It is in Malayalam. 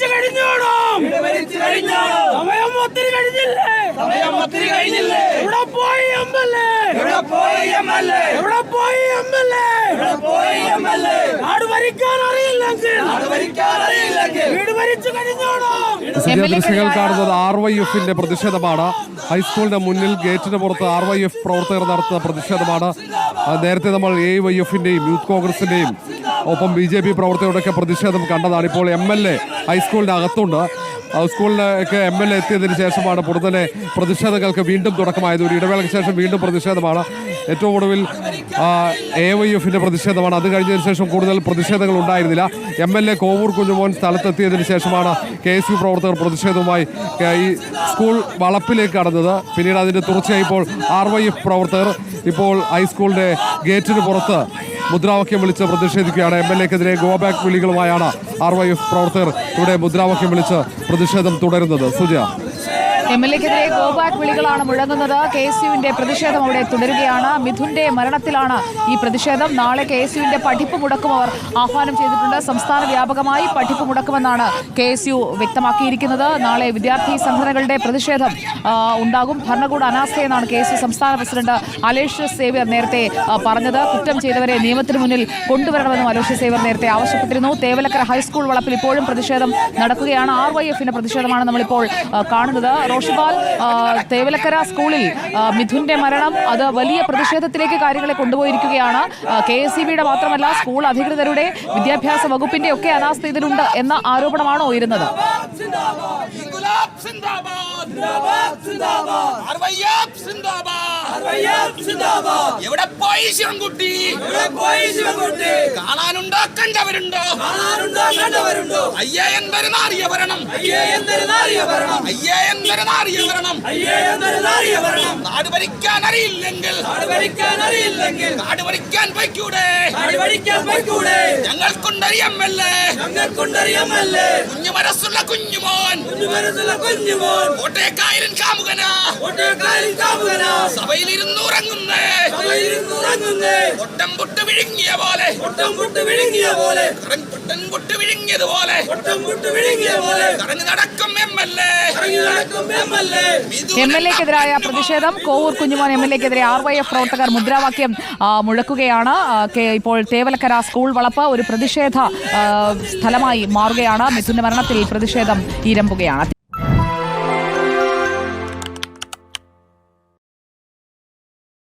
വീട് ഭരിച്ചു കഴിഞ്ഞോണം സമയം ഒത്തിരി കഴിഞ്ഞില്ലേ? സമയം ഒത്തിരി കഴിഞ്ഞില്ലേ? ഇവിടെ പോയി എം എൽ എ? എവിടെ പോയി എം എൽ എ? എവിടെ പോയി എം എൽ എ? എവിടെ പോയി എം എൽ എ? നാട് ഭരിക്കാൻ അറിയില്ലെങ്കിൽ. നാട് ഭരിക്കാൻ അറിയില്ലെങ്കിൽ. വീട് ഭരിച്ചു കഴിഞ്ഞോണം ദൃശ്യങ്ങൾ കാണുന്നത് ആർ വൈ എഫിന്റെ പ്രതിഷേധമാണ്. ഹൈസ്കൂളിന്റെ മുന്നിൽ ഗേറ്റിന് പുറത്ത് ആർ വൈ എഫ് പ്രവർത്തകർ നടത്തുന്ന പ്രതിഷേധമാണ്. നേരത്തെ നമ്മൾ എ വൈ എഫിന്റെയും യൂത്ത് കോൺഗ്രസിന്റെയും ഒപ്പം ബി ജെ പി പ്രവർത്തകരുടെയൊക്കെ പ്രതിഷേധം കണ്ടതാണ്. ഇപ്പോൾ എം എൽ എ ഹൈസ്കൂളിന്റെ അകത്തുണ്ട്. സ്കൂളിലൊക്കെ എം എൽ എ എത്തിയതിന് ശേഷമാണ് പുറത്തലെ പ്രതിഷേധങ്ങൾക്ക് വീണ്ടും തുടക്കമായത്. ഒരു ഇടവേളയ്ക്ക് ശേഷം വീണ്ടും പ്രതിഷേധമാണ്. ഏറ്റവും ഒടുവിൽ എ വൈ എഫിന്റെ പ്രതിഷേധമാണ്. അത് കഴിഞ്ഞതിന് ശേഷം കൂടുതൽ പ്രതിഷേധങ്ങൾ ഉണ്ടായിരുന്നില്ല. M L A Kovoor Kunjumon സ്ഥലത്തെത്തിയതിന് ശേഷമാണ് കെ എസ് യു പ്രവർത്തകർ പ്രതിഷേധവുമായി ഈ സ്കൂൾ വളപ്പിലേക്ക് കടന്നത്. പിന്നീട് അതിന്റെ തുടർച്ചയായി ഇപ്പോൾ ആർ വൈ എഫ് പ്രവർത്തകർ ഇപ്പോൾ ഹൈസ്കൂളിന്റെ ഗേറ്റിന് പുറത്ത് മുദ്രാവാക്യം വിളിച്ച് പ്രതിഷേധിക്കുകയാണ്. എം എൽ എക്കെതിരെ ഗോ ബാക്ക് വിളികളുമായാണ് ആർ വൈ എഫ് പ്രവർത്തകർ ഇവിടെ മുദ്രാവാക്യം വിളിച്ച് പ്രതിഷേധം തുടരുന്നത്. സുജയ. എം എൽ എക്കെതിരെ ഗോബാക്ക് വിളികളാണ് മുഴങ്ങുന്നത്. കെ എസ് യുവിന്റെ പ്രതിഷേധം അവിടെ തുടരുകയാണ്. മിഥുന്റെ മരണത്തിലാണ് ഈ പ്രതിഷേധം. നാളെ കെ എസ് യുവിന്റെ പഠിപ്പ് മുടക്കും അവർ ആഹ്വാനം ചെയ്തിട്ടുണ്ട്. സംസ്ഥാന വ്യാപകമായി പഠിപ്പ് മുടക്കുമെന്നാണ് കെ എസ് യു വ്യക്തമാക്കിയിരിക്കുന്നത്. നാളെ വിദ്യാർത്ഥി സംഘടനകളുടെ പ്രതിഷേധം ഉണ്ടാകും. ഭരണകൂട അനാസ്ഥയെന്നാണ് കെ എസ് യു സംസ്ഥാന പ്രസിഡന്റ് അലേഷ്യസ് സേവ്യർ നേരത്തെ പറഞ്ഞത്. കുറ്റം ചെയ്തവരെ നിയമത്തിന് മുന്നിൽ കൊണ്ടുവരണമെന്നും അലോഷ്യസ് സേവ്യർ നേരത്തെ ആവശ്യപ്പെട്ടിരുന്നു. തേവലക്കര ഹൈസ്കൂൾ വളപ്പിൽ ഇപ്പോഴും പ്രതിഷേധം നടക്കുകയാണ്. ആർ വൈ എഫിന്റെ പ്രതിഷേധമാണ് നമ്മളിപ്പോൾ കാണുന്നത്. റോഷിപാൽ തേവലക്കര സ്കൂളിൽ മിഥുന്റെ മരണം അത് വലിയ പ്രതിഷേധത്തിലേക്ക് കാര്യങ്ങളെ കൊണ്ടുപോയിരിക്കുകയാണ്. കെ എസ് ബിയുടെ മാത്രമല്ല സ്കൂൾ അധികൃതരുടെ വിദ്യാഭ്യാസ വകുപ്പിന്റെ ഒക്കെ അനാസ്ഥ ഇതിലുണ്ട് എന്ന ആരോപണമാണോ ഉയരുന്നത്? ഇൻകുലാബ് സിന്ദാബാദ്. സിന്ദാബാദ്. അർവയ്യാബ് സിന്ദാബാദ്. അർവയ്യാബ് സിന്ദാബാദ്. എവിടെ പോയി ശിവൻകുട്ടി? എവിടെ പോയി ശിവൻകുട്ടി? കാണാനുണ്ടോ കണ്ടവരുണ്ടോ കാണാനുണ്ടോ കണ്ടവരുണ്ടോ അയ്യേ എന്തൊരു നാറിയ ഭരണം. അയ്യേ എന്തൊരു ഭരണം. അയ്യേ എന്തൊരു നാറിയ ഭരണം. അയ്യേ എന്തൊരു നാരിയ ഭരണം. നാട് ഭരിക്കാൻ അറിയില്ലെങ്കിൽ ആടുവരിക്കാൻ അറിയില്ലെങ്കിൽ ആടുവരിക്കാൻ വയ്ക്കൂടെ. ഞങ്ങൾക്കുണ്ടറിയാമല്ലേ? കുഞ്ഞു മനസ്സുള്ള കുഞ്ഞുമോൻ. കുഞ്ഞു മനസ്സുള്ള കുഞ്ഞുമോൻ. കോട്ടയക്കായരൻ കാമുകനാ. ഒട്ടേക്കാരിൽ കാമുകനാ. സഭയിലിരുന്ന് ഉറങ്ങുന്നേ സഭയിരുന്ന് ഉറങ്ങുന്നേ ഒട്ടം പൊട്ട് വിഴുങ്ങിയ പോലെ. ഒട്ടം പുട്ട് വിഴുങ്ങിയ പോലെ. കറൻ പൊട്ട് വിഴുങ്ങിയതുപോലെ ഒട്ടം പുട്ട് വിഴുങ്ങിയ പോലെ. കറങ്ങി നടക്കും എം എൽ നടക്കും M L A. M L എക്കെതിരായ പ്രതിഷേധം കോവൂർ കുഞ്ഞുമോൻ എം എൽ എക്കെതിരെ ആർ വൈ എഫ് പ്രവർത്തകർ മുദ്രാവാക്യം മുഴക്കുകയാണ്. ഇപ്പോൾ തേവലക്കര സ്കൂൾ വളപ്പ് ഒരു പ്രതിഷേധ സ്ഥലമായി മാറുകയാണ്. മിഥുന്റെ മരണത്തിൽ പ്രതിഷേധം ഈരമ്പുകയാണ്